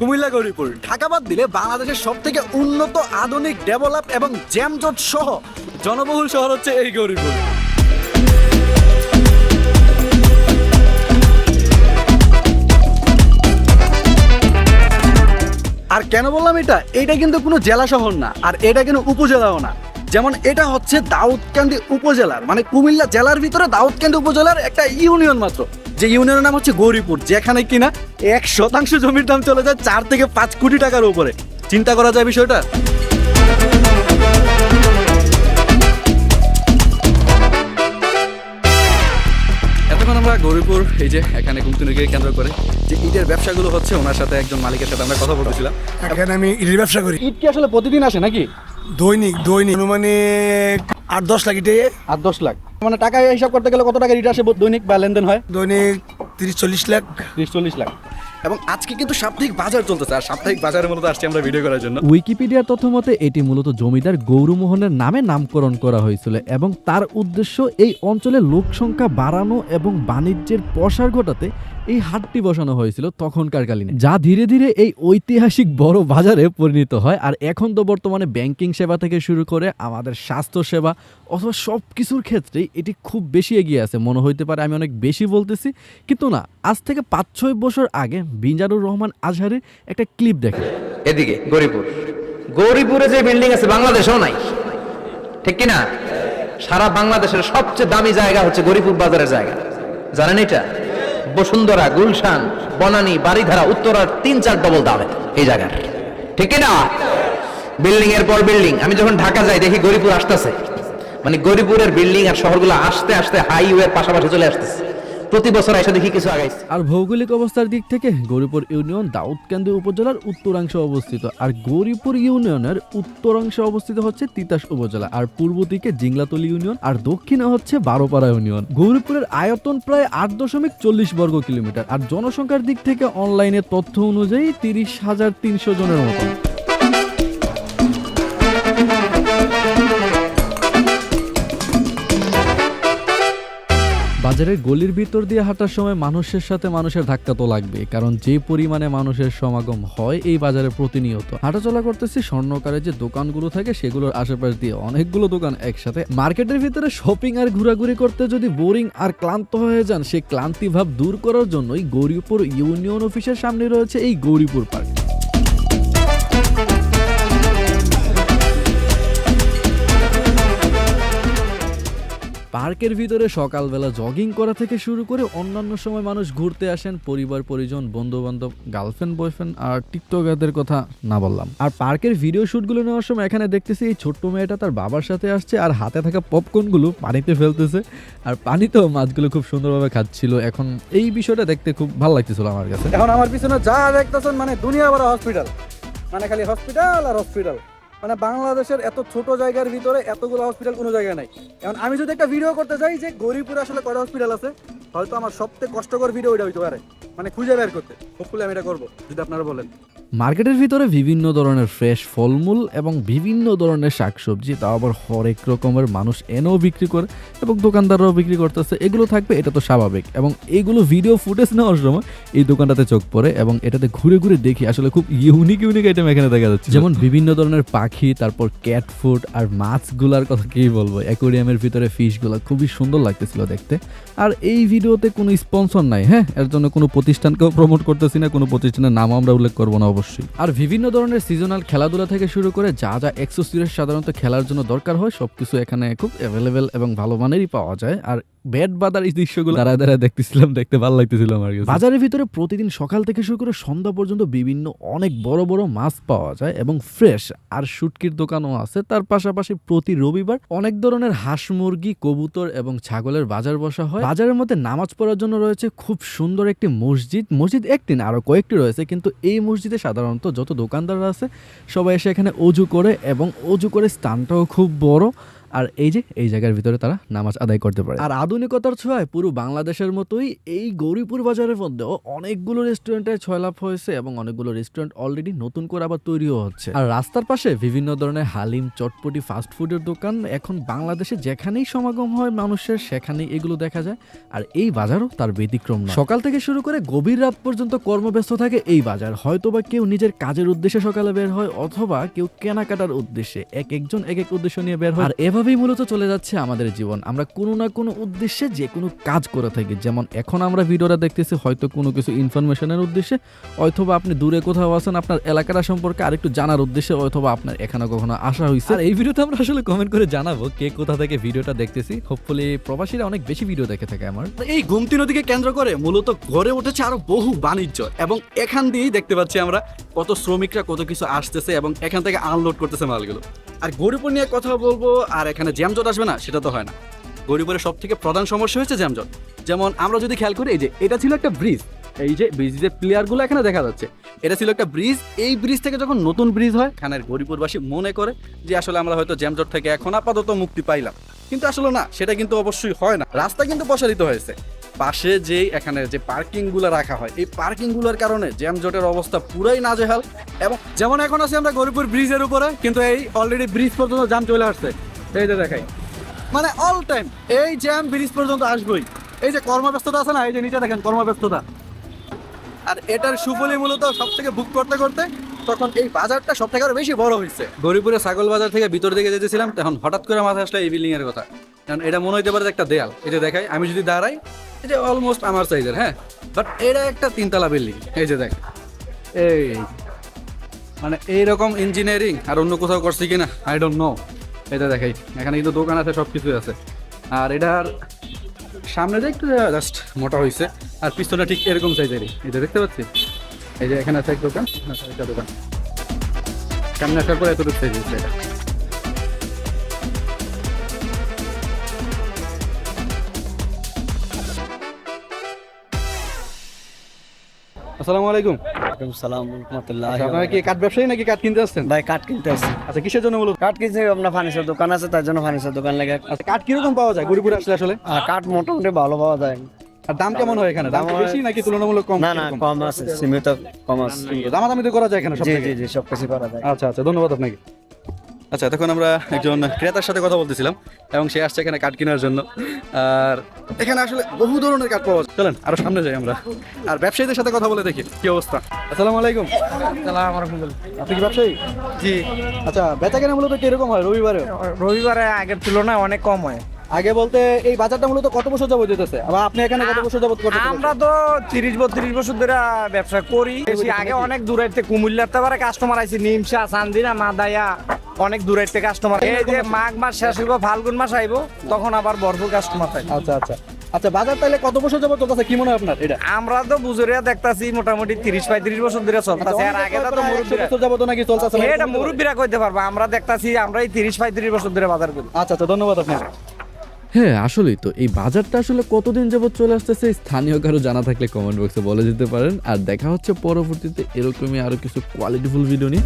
কুমিল্লা গৌরীপুর। ঢাকা বাদ দিলে বাংলাদেশের সব থেকে উন্নত আধুনিক ডেভেলপ এবং জ্যামজট সহ জনবহুল শহর হচ্ছে এই গৌরীপুর। আর কেন বললাম এটা? এটা কিন্তু কোনো জেলা শহর না, আর এটা কিন্তু উপজেলাও না। যেমন এটা হচ্ছে দাউদকান্দি উপজেলার মানে কুমিল্লা জেলার ভিতরে দাউদকান্দি উপজেলার একটা ইউনিয়ন মাত্র। যে ইউনিয়নের নাম হচ্ছে গৌরীপুর যেখানে কিনা এক শতাংশ জমির দাম চলে যায় চার থেকে পাঁচ কোটি টাকার উপরে। চিন্তা করা যায় বিষয়টা? এতক্ষণ আমরা গৌরীপুর এই যে এখানে কুমতুনিকে কেন্দ্র করে যে ইটের ব্যবসাগুলো হচ্ছে ওনার সাথে একজন মালিকের সাথে আমরা কথা বলতেছিলাম। এখানে আমি ইটের ব্যবসা করি। ইট কি আসলে প্রতিদিন আসে নাকি? দৈনিক দৈনিক মানে আট দশ লাখ ইটে আট দশ লাখ। মানে টাকা হিসাব করতে গেলে কত টাকা রিটার্ন আসে দৈনিক বা লেনদেন হয়? দৈনিক তিরিশ চল্লিশ লাখ। ত্রিশ চল্লিশ লাখ। এবং আজকে কিন্তু সাপ্তাহিক বাজার চলতেছে আর সাপ্তাহিক বাজারের মধ্যে আসছি আমরা ভিডিও করার জন্য। উইকিপিডিয়ার তথ্য মতে এটি মূলত জমিদার গৌরমোহনের নামে নামকরণ করা হয়েছিল এবং তার উদ্দেশ্য এই অঞ্চলে লোক সংখ্যা বাড়ানো এবং বাণিজ্যের প্রসার ঘটাতে এই হাটটি বসানো হয়েছিল তখনকার কালীনে। যা ধীরে ধীরে এই ঐতিহাসিক বড় বাজারে পরিণত হয়। আর এখন তো বর্তমানে ব্যাংকিং সেবা থেকে শুরু করে আমাদের স্বাস্থ্য সেবা অথবা সব কিছুর ক্ষেত্রেই এটি খুব বেশি এগিয়ে আছে। মনে হইতে পারে আমি অনেক বেশি বলতেছি। কিন্তু না আজ থেকে পাঁচ ছয় বছর আগে বিজারুর রহমান আজহারের একটা ক্লিপ দেখে এদিকে গৌরীপুর। গৌরীপুরে যে বিল্ডিং আছে বাংলাদেশেও নাই। ঠিক কি না সারা বাংলাদেশের সবচেয়ে দামি জায়গা হচ্ছে গৌরীপুর বাজারের জায়গা। জানেন এটা? বসুন্ধরা, গুলশান, বনানী বাড়িধারা উত্তরার তিন চার ডবল দামে এই জায়গার। ঠিক না বিল্ডিং এর পর বিল্ডিং আমি যখন ঢাকা যাই, দেখি গরিপুর আসতেছে। মানে গরিপুরের বিল্ডিং আর শহরগুলো আসতে আসতে হাইওয়ের পাশাপাশি চলে আসতেছে। প্রতি বছর এসে দেখি কিছু আগাইছে। আর ভৌগোলিক অবস্থার দিক থেকে গৌরীপুর ইউনিয়ন দাউদকান্দি উপজেলার উত্তরাংশে অবস্থিত, আর গৌরীপুর ইউনিয়নের উত্তরাংশে অবস্থিত হচ্ছে তিতাস উপজেলা, আর পূর্ব দিকে জিংলাতলি ইউনিয়ন, আর দক্ষিণে হচ্ছে বারোপাড়া ইউনিয়ন। গৌরীপুরের আয়তন প্রায় আট দশমিক চল্লিশ বর্গ কিলোমিটার, আর জনসংখ্যার দিক থেকে অনলাইনে তথ্য অনুযায়ী তিরিশ হাজার তিনশো জনের মতো। বাজারের গলির ভিতর দিয়ে হাঁটার সময় মানুষের সাথে মানুষের ধাক্কা তো লাগবে কারণ যে পরিমাণে মানুষের সমাগম হয় এই বাজারে প্রতিনিয়ত। হাঁটাচলা করতেছি, স্বর্ণকারের যে দোকানগুলো থাকে সেগুলোর আশেপাশ দিয়ে অনেকগুলো দোকান একসাথে। মার্কেটের ভিতরে শপিং আর ঘোরাঘুরি করতে যদি বোরিং আর ক্লান্ত হয়ে যান সেই ক্লান্তি ভাব দূর করার জন্যই গৌরীপুর ইউনিয়ন অফিসের সামনে রয়েছে এই গৌরীপুর পার্ক। পার্কের ভিতরে সকালবেলা জগিং করা থেকে শুরু করে অন্যান্য সময় মানুষ ঘুরতে আসেন, পরিবার, পরিজন বন্ধু বান্ধব গার্লফ্রেন্ড বয়ফ্রেন্ড আর টিকটকারদের কথা না বললাম। আর পার্কের ভিডিও শুটগুলো নেওয়ার সময় এখানে দেখতেছি এই ছোট্ট মেয়েটা তার বাবার সাথে আসছে আর হাতে থাকা পপকর্নগুলো পানিতে ফেলতেছে। আর পানিতেও মাছগুলো খুব সুন্দরভাবে খাচ্ছিল। এখন এই বিষয়টা দেখতে খুব ভালো লাগতেছিল আমার কাছে। এখন আমার পিছনে যা দেখতেছেন মানে দুনিয়া বড় হসপিটাল মানে খালি হসপিটাল আর হসপিটাল মানে বাংলাদেশের এত ছোট জায়গার ভিতরে এতগুলো হসপিটাল কোনো জায়গায় নাই। এখন আমি যদি একটা ভিডিও করতে চাই যে গরিবপুরে আসলে কটা হসপিটাল আছে, হয়তো আমার সবথেকে কষ্টকর ভিডিও ওইটা হইতে পারে। মানে খুঁজে বের করতে। হোপফুলি আমি এটা করব, যদি আপনারা বলেন। মার্কেটের ভিতরে বিভিন্ন ধরনের ফ্রেশ ফলমূল এবং বিভিন্ন ধরনের শাকসবজি তাও আবার হরেক রকমের মানুষ এনেও বিক্রি করে এবং দোকানদাররাও বিক্রি করতেছে। এগুলো থাকবে এটা তো স্বাভাবিক। এবং এইগুলো ভিডিও ফুটেজ নেওয়ার সময় এই দোকানটাতে চোখ পড়ে এবং এটাতে ঘুরে ঘুরে দেখি আসলে খুব ইউনিক ইউনিক আইটেম এখানে দেখা যাচ্ছে। যেমন বিভিন্ন ধরনের পাখি তারপর ক্যাট ফুড আর মাছগুলার কথা কি বলব? অ্যাকোরিয়ামের ভিতরে ফিশগুলো খুবই সুন্দর লাগতেছিল দেখতে। আর এই ভিডিওতে কোনো স্পন্সর নাই হ্যাঁ? এর জন্য কোনো প্রতিষ্ঠানকেও প্রমোট করতেছি না কোনো প্রতিষ্ঠানের নাম আমরা উল্লেখ করব না অবশ্যই। আর বিভিন্ন ধরনের সিজনাল খেলাধুলা থেকে শুরু করে যা যা এক্সোসিরিজ সাধারণত খেলার জন্য দরকার হয়, সবকিছু এখানে খুব অ্যাভেলেবেল এবং ভালো মানেরই পাওয়া যায়। আর ব্যাট বাদার এই দৃশ্যগুলো দাঁড়ায় দাঁড়ায় দেখতেছিলাম, দেখতে ভালো লাগতেছিল আমার কাছে। বাজারের ভিতরে প্রতিদিন সকাল থেকে শুরু করে সন্ধ্যা পর্যন্ত বিভিন্ন অনেক বড় বড় মাছ পাওয়া যায় এবং ফ্রেশ আর শুটকির দোকানও আছে। তার পাশাপাশি প্রতি রবিবার অনেক ধরনের হাঁস মুরগি, কবুতর এবং ছাগলের বাজার বসা হয়। বাজারের মধ্যে নামাজ পড়ার জন্য রয়েছে খুব সুন্দর একটি মসজিদ। মসজিদ একটি না আরও কয়েকটি রয়েছে, কিন্তু এই মসজিদে সাধারণত যত দোকানদাররা আছে, সবাই এসে এখানে অজু করে এবং অজু করে স্থানটাও খুব বড়। আর এই যে এই জায়গার ভিতরে তারা নামাজ আদায় করতে পারে। আর আধুনিকতার ছোঁয়ায় পুরো বাংলাদেশের মতোই এই গৌরীপুর বাজারের মধ্যেও অনেকগুলো রেস্টুরেন্টের ছয়লাভ হয়েছে এবং অনেকগুলো রেস্টুরেন্ট অলরেডি নতুন করে আবার তৈরিও হচ্ছে। আর রাস্তার পাশে বিভিন্ন ধরনের হালিম চটপটি ফাস্ট ফুডের দোকান এখন বাংলাদেশে যেখানেই সমাগম হয় মানুষের সেখানেই এগুলো দেখা যায়। আর এই বাজারও তার ব্যতিক্রম না সকাল থেকে শুরু করে গভীর রাত পর্যন্ত কর্মব্যস্ত থাকে এই বাজার। হয়তোবা কেউ নিজের কাজের উদ্দেশ্যে সকালে বের হয় অথবা কেউ কেনাকাটার উদ্দেশ্যে। এক একজন এক এক উদ্দেশ্য নিয়ে বের হয়। আর এভাবেই মূলত চলে যাচ্ছে আমাদের জীবন। আমরা কোনো না কোনো উদ্দেশ্যে যে কোনো কাজ করে থাকি। যেমন এখন আমরা ভিডিওটা দেখতেছি, হয়তো কোনো কিছু ইনফরমেশনের উদ্দেশ্যে, অথবা আপনি দূরে কোথাও আছেন, আপনার এলাকাটা সম্পর্কে আরেকটু জানার উদ্দেশ্যে, অথবা আপনার এখানে কখনো আসা হয়েছে আর এই ভিডিওতে আমরা আসলে কমেন্ট করে জানাব কে কোথা থেকে ভিডিওটা দেখতেছি। হোপফুলি প্রবাসীরা অনেক বেশি ভিডিও দেখে থাকে আমার। এই গুমতি নদীকে কেন্দ্র করে মূলত গড়ে উঠেছে আরও বহু বাণিজ্য এবং এখান দিয়েই দেখতে পাচ্ছি আমরা কত শ্রমিকরা কত কিছু আসতেছে এবং এখান থেকে আনলোড করতেছে মালগুলো। আর গরিপুর নিয়ে কথা বলব, আর এখানে জ্যামজট আসবে না, সেটা তো হয় না। গরিপুরের সব থেকে প্রধান সমস্যা হচ্ছে জ্যামজট। যেমন আমরা যদি খেয়াল করি, এই যে এটা ছিল একটা ব্রিজ, এই যে ব্রিজের প্লেয়ারগুলো এখানে দেখা যাচ্ছে, এটা ছিল একটা ব্রিজ, এই ব্রিজ থেকে যখন নতুন ব্রিজ হয়, এখানের গরিপুরবাসী মনে করে যে আসলে আমরা হয়তো জ্যামজট থেকে এখন আপাতত মুক্তি পাইলাম। কিন্তু আসলে না, সেটা কিন্তু অবশ্যই হয় না। রাস্তা কিন্তু প্রসারিত হয়েছে। পাশে যে এখানে যে পার্কিংগুলো রাখা হয়, এই পার্কিংগুলোর কারণে জ্যামজটের অবস্থা পুরাই নাজেহাল এবং যেমন এখন আছি আমরা গরিপুর ব্রিজের উপরে, কিন্তু এই অলরেডি ব্রিজ পর্যন্ত জ্যাম চলে আসছে। এই যে দেখাই। মানে অল টাইম এই জ্যাম ব্রিজ পর্যন্ত আসবেই। এই যে কর্মব্যস্ততা আছে না, এই যে নিচে দেখেন কর্মব্যস্ততা। আর এটার সুফলই মূলত সব থেকে বুক করতে করতে তখন এই বাজারটা সব থেকে আরও বেশি বড় হয়েছে। গরিপুরে ছাগল বাজার থেকে ভিতর দিকে যেতেছিলাম, তখন হঠাৎ করে মাথায় আসলো এই বিল্ডিং এর কথা। কারণ এটা মনে হইতে পারে একটা দেয়াল। এটা দেখাই, আমি যদি দাঁড়াই এই যে অলমোস্ট আমার সাইজের হ্যাঁ? বাট এটা একটা তিনতলা বিল্ডিং এই যে দেখ, এই মানে এইরকম ইঞ্জিনিয়ারিং আর অন্য কোথাও করছি কিনা আই ডোন্ট নো এটা দেখাই এখানে কিন্তু দোকান আছে সব কিছুই আছে। আর এটার সামনে যে একটু জাস্ট মোটা হয়েছে আর পিস্তলটা ঠিক এরকম সাইজেরই এটা দেখতে পাচ্ছি এই যে এখানে আছে এক দোকান একটা দোকান। সামনে আসার পর এতটুকু সাইজ এটা আসসালামু আলাইকুম। ওয়ালাইকুম সালাম রহমতুল্লাহ। আচ্ছা, আপনারা কি কাঠ ব্যবসায়ী নাকি কাঠ কিনতে আসছেন? ভাই কাঠ কিনতে আচ্ছা কিসের জন্য বলুন? কাঠ আপনার ফার্নিচার দোকান আছে তার জন্য ফার্নিচার দোকান লাগে। আচ্ছা কাঠ কীরকম পাওয়া যায় গরিপুরে আসলে আসলে? কাঠ মোটামুটি ভালো পাওয়া যায়। আর দাম কেমন হয় এখানে? দাম বেশি নাকি তুলনামূলক কম? না না কম আছে সীমিত কম আছে। দামাদামি তো করা যায় এখানে সব জি জি জি সব কিছু করা যায়। আচ্ছা আচ্ছা ধন্যবাদ আপনাকে। আচ্ছা এতক্ষণ আমরা একজন ক্রেতার সাথে কথা বলতেছিলাম এবং সে আসছে এখানে কাঠ কেনার জন্য। আর এখানে আসলে বহু ধরনের কাঠ পাওয়া যায়। চলেন আরও সামনে যাই আমরা। আর ব্যবসায়ীদের সাথে কথা বলে দেখি কি অবস্থা? আসসালামু আলাইকুম। আপনি কি ব্যবসায়ী? জি। আচ্ছা বেচা কেনা মূলত কীরকম হয় রবিবারে? রবিবারে আগের তুলনায় অনেক কম হয়। আগে বলতে এই বাজারটা মূলত কত বছর যাবত যেতেছে? আবার আপনি এখানে কত বছর যাবত করতে আমরা তো তিরিশ বত্রিশ বছর ধরে ব্যবসা করি। আগে অনেক দূরাইতে কুমিল্লাতে পারে কাস্টমার আইছে নিমসা চান্দিনা মাদায়া অনেক দূরাইতে কাস্টমার এই যে মাঘ মাস শেষ হইব ফাল্গুন মাস আইব তখন আবার ভরপুর কাস্টমার থাকে আচ্ছা আচ্ছা। আচ্ছা বাজার তাহলে কত বছর যাবত চলতেছে? কি মনে হয় আপনার এটা? আমরা তো বুঝুরিয়া দেখতাছি মোটামুটি তিরিশ পঁয়ত্রিশ বছর ধরে চলতেছে। আর আগে তো মুরব্বীরা বছর যাবত নাকি চলতেছে এটা মুরব্বীরা কইতে পারব। আমরা দেখতাছি আমরা এই তিরিশ পঁয়ত্রিশ বছর ধরে বাজার করি। আচ্ছা আচ্ছা ধন্যবাদ আপনাকে। হ্যাঁ আসলেই তো। এই বাজারটা আসলে কতদিন যাবত চলে আসতেছে স্থানীয় কারও জানা থাকলে কমেন্ট বক্সে বলে দিতে পারেন। আর দেখা হচ্ছে পরবর্তীতে এরকমই আরও কিছু কোয়ালিটিফুল ভিডিও নিয়ে।